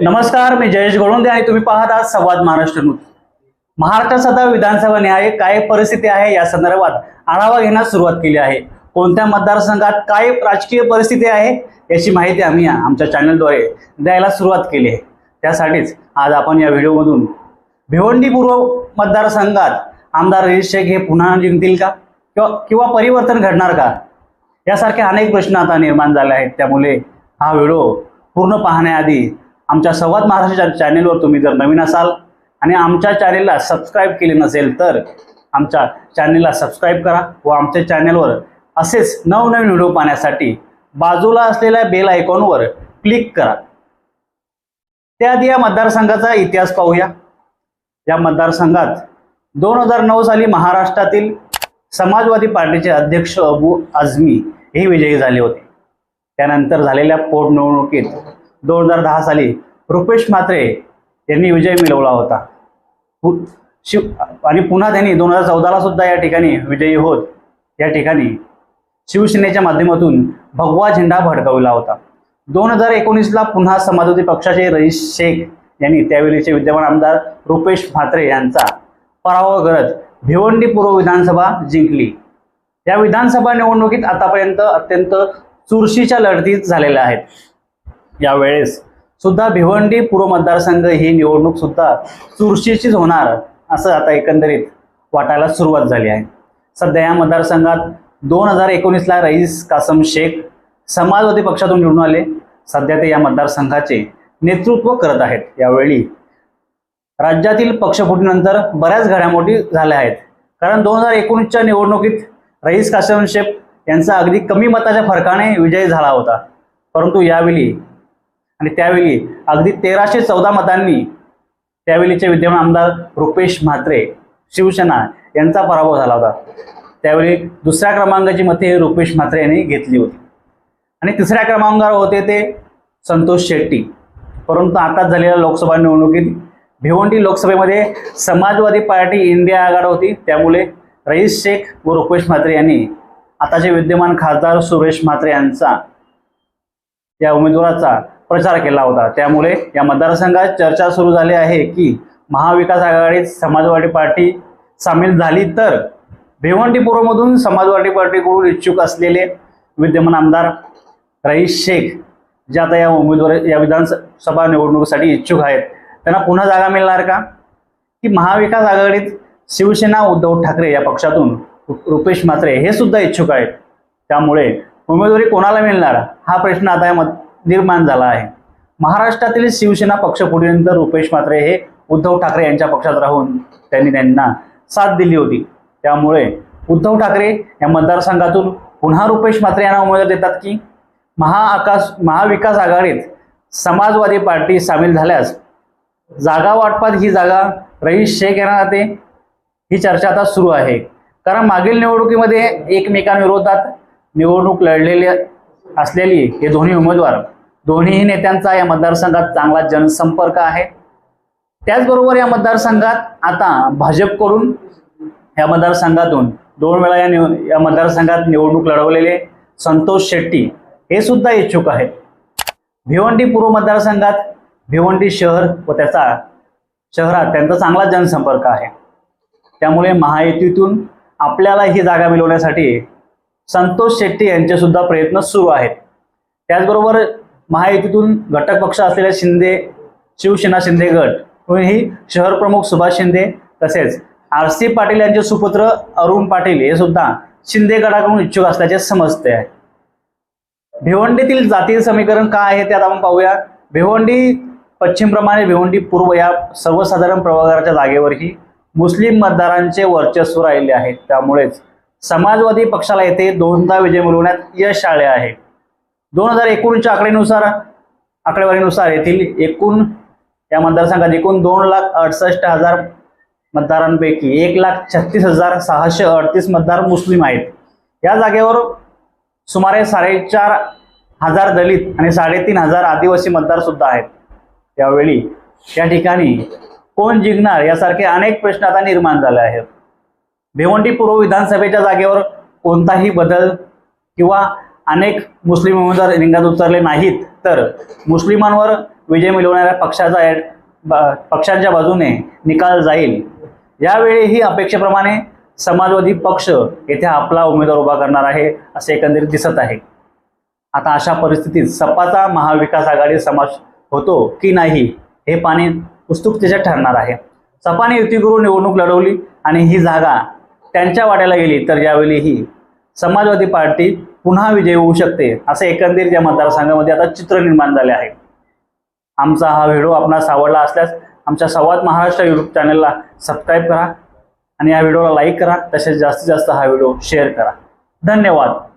नमस्कार मी जयेश गोळुंदे आणि तुम्ही पाहत आहात संवाद महाराष्ट्र न्यूज. महाराष्ट्रात सध्या विधानसभा न्याय काय परिस्थिती आहे या संदर्भात आढावा घेण्यास सुरुवात केली आहे. कोणत्या मतदारसंघात काय राजकीय परिस्थिती आहे याची माहिती आम्ही आमच्या चॅनलद्वारे द्यायला सुरुवात केली आहे. त्यासाठीच आज आपण या व्हिडिओमधून भिवंडी पूर्व मतदारसंघात आमदार रईस शेख हे पुन्हा जिंकतील का? किंवा किंवा परिवर्तन घडणार का? यासारखे अनेक प्रश्न आता निर्माण झाले आहेत. त्यामुळे हा व्हिडिओ पूर्ण पाहण्याआधी आमच्या संवाद महाराष्ट्र चॅनेलवर तुम्ही जर नवीन असाल आणि आमच्या चॅनेलला सबस्क्राईब केले नसेल तर आमच्या चॅनेलला सबस्क्राईब करा व आमच्या चॅनेलवर असेच नवनवीन व्हिडिओ पाहण्यासाठी बाजूला असलेल्या बेल आयकॉनवर क्लिक करा. त्याआधी या मतदारसंघाचा इतिहास पाहूया. या मतदारसंघात दोन हजार नऊ साली महाराष्ट्रातील समाजवादी पार्टीचे अध्यक्ष अबू आझमी हे विजयी झाले होते. त्यानंतर झालेल्या पोटनिवडणुकीत दोन हजार दहा साली रुपेश म्हात्रे यांनी विजय मिळवला होता. पु- शिव आणि पुन्हा त्यांनी दोन हजार चौदाला सुद्धा या ठिकाणी विजयी होत. या ठिकाणी शिवसेनेच्या माध्यमातून भगवा झेंडा भडकवला होता. दोन हजार एकोणीसला पुन्हा समाजवादी पक्षाचे रईस शेख यांनी त्यावेळीचे विद्यमान आमदार रुपेश म्हात्रे यांचा पराभव करत भिवंडी पूर्व विधानसभा जिंकली. या विधानसभा निवडणुकीत आतापर्यंत अत्यंत चुरशीच्या लढती झालेल्या आहेत. यावेळेस सुद्धा भिवंडी पूर्व मतदारसंघ ही निवडणूक सुद्धा चुरशीचीच होणार असं आता एकंदरीत वाटायला सुरुवात झाली आहे. सध्या या मतदारसंघात दोन हजार एकोणीसला रईस कासम शेख समाजवादी पक्षातून निवडून आले. सध्या ते या मतदारसंघाचे नेतृत्व करत आहेत. यावेळी राज्यातील पक्षफुटीनंतर बऱ्याच घडामोडी झाल्या आहेत. कारण दोन हजार एकोणीसच्या निवडणुकीत रईस कासम शेख यांचा अगदी कमी मताच्या फरकाने विजय झाला होता. परंतु यावेळी आणि त्यावेळी अगदी तेराशे चौदा मतांनी त्यावेळीचे विद्यमान आमदार रुपेश म्हात्रे शिवसेना यांचा पराभव झाला होता. त्यावेळी दुसऱ्या क्रमांकाची मते रुपेश म्हात्रे यांनी घेतली होती. आणि तिसऱ्या क्रमांकावर होते ते संतोष शेट्टी. परंतु आताच झालेल्या लोकसभा निवडणुकीत भिवंडी लोकसभेमध्ये समाजवादी पार्टी इंडिया आघाड होती. त्यामुळे रईस शेख व रुपेश म्हात्रे यांनी आताचे विद्यमान खासदार सुरेश म्हात्रे यांचा या उमेदवाराचा प्रचार केला होता. त्यामुळे या मतदारसंघात चर्चा सुरू झाली आहे की महाविकास आघाडीत समाजवादी पार्टी सामील झाली तर भिवंडीपूर्वमधून समाजवादी पार्टीकडून इच्छुक असलेले विद्यमान आमदार रईस शेख जे आता या उमेदवार या विधानसभा निवडणुकीसाठी इच्छुक आहेत त्यांना पुन्हा जागा मिळणार का? की महाविकास आघाडीत शिवसेना उद्धव ठाकरे या पक्षातून रुपेश म्हात्रे हे सुद्धा इच्छुक आहेत. त्यामुळे उमेदवारी कोणाला मिळणार? हा प्रश्न आता या मत- निर्माण झाला आहे. महाराष्ट्रातील शिवसेना पक्ष पुढील रुपेश म्हात्रे हे उद्धव ठाकरे यांच्या पक्षात राहून त्यांनी त्यांना साथ दिली होती. त्यामुळे उद्धव ठाकरे या मतदारसंघातून पुन्हा रुपेश म्हात्रे यांना उमेदवार देतात की महाआकाश महाविकास आघाडीत समाजवादी पार्टी सामील झाल्यास जागा वाटपात ही जागा रईस शेख यांना जाते ही चर्चा आता सुरू आहे. कारण मागील निवडणुकीमध्ये एकमेकांविरोधात निवडणूक लढलेली असलेली हे दोन्ही उमेदवार दोन्ही नेत्यांचा या मतदारसंघात चांगला जनसंपर्क आहे. त्याचबरोबर या मतदारसंघात आता भाजपकडून या मतदारसंघातून दोन वेळा या निव या मतदारसंघात निवडणूक लढवलेले संतोष शेट्टी हे सुद्धा इच्छुक आहेत. भिवंडी पूर्व मतदारसंघात भिवंडी शहर व त्याचा शहरात त्यांचा चांगला जनसंपर्क आहे. त्यामुळे महायुतीतून आपल्याला ही जागा मिळवण्यासाठी संतोष शेट्टी यांचे सुद्धा प्रयत्न सुरू आहेत. त्याचबरोबर महायुतीतून घटक पक्ष असलेल्या शिंदे शिवसेना शिंदे गट. ही शहर प्रमुख सुभाष शिंदे तसेच आर सी पाटील यांचे सुपुत्र अरुण पाटील हे सुद्धा शिंदे गटाकडून इच्छुक असल्याचे समजते आहे. भिवंडीतील जातीय समीकरण काय आहे ते आता आपण पाहूया. भिवंडी पश्चिमप्रमाणे भिवंडी पूर्व या सर्वसाधारण प्रभागाच्या जागेवरही मुस्लिम मतदारांचे वर्चस्व राहिले आहे. त्यामुळेच समाजवादी पक्षाला येथे दोनदा विजय मिळवण्यात यश आले आहे. दोन हजार एकोणीसच्या आकडेनुसार आकडेवारीनुसार येथील एकूण या मतदारसंघात एकूण दोन लाख अडसष्ट हजार मतदारांपैकी एक लाख छत्तीस हजार सहाशे अडतीस मतदार मुस्लिम आहेत. या जागेवर सुमारे साडेचार हजार दलित आणि साडेतीन हजार आदिवासी मतदार सुद्धा आहेत. त्यावेळी या ठिकाणी कोण जिंकणार यासारखे अनेक प्रश्न आता निर्माण झाले आहेत. भिवंडी पूर्व विधानसभेच्या जागेवर कोणताही बदल किंवा अनेक मुस्लिम उमेदवार रिंगात उतरले नाहीत. तर मुस्लिमांवर विजय मिळवणाऱ्या पक्षाचा पक्षांच्या बाजूने निकाल जाईल. यावेळी ही अपेक्षेप्रमाणे समाजवादी पक्ष येथे आपला उमेदवार उभा करणार आहे असे एकंदरीत दिसत आहे. आता अशा परिस्थितीत सपाचा महाविकास आघाडी समाज होतो की नाही हे पाणी उत्सुकतेच्या ठरणार आहे. सपाने युतीकरून निवडणूक लढवली आणि ही जागा त्यांच्या वाट्याला गेली तर यावेळी ही समाजवादी पार्टी पुन्हा विजय होऊ शकते असे एकंदरीत या मतदारसंघामध्ये आता चित्र निर्माण झाले आहे. आमचा हा व्हिडिओ आपणास आवडला असल्यास आमच्या संवाद महाराष्ट्र यूट्यूब चॅनलला सबस्क्राईब करा आणि या व्हिडिओला लाईक करा तसेच जास्तीत जास्त हा व्हिडिओ शेअर करा. धन्यवाद.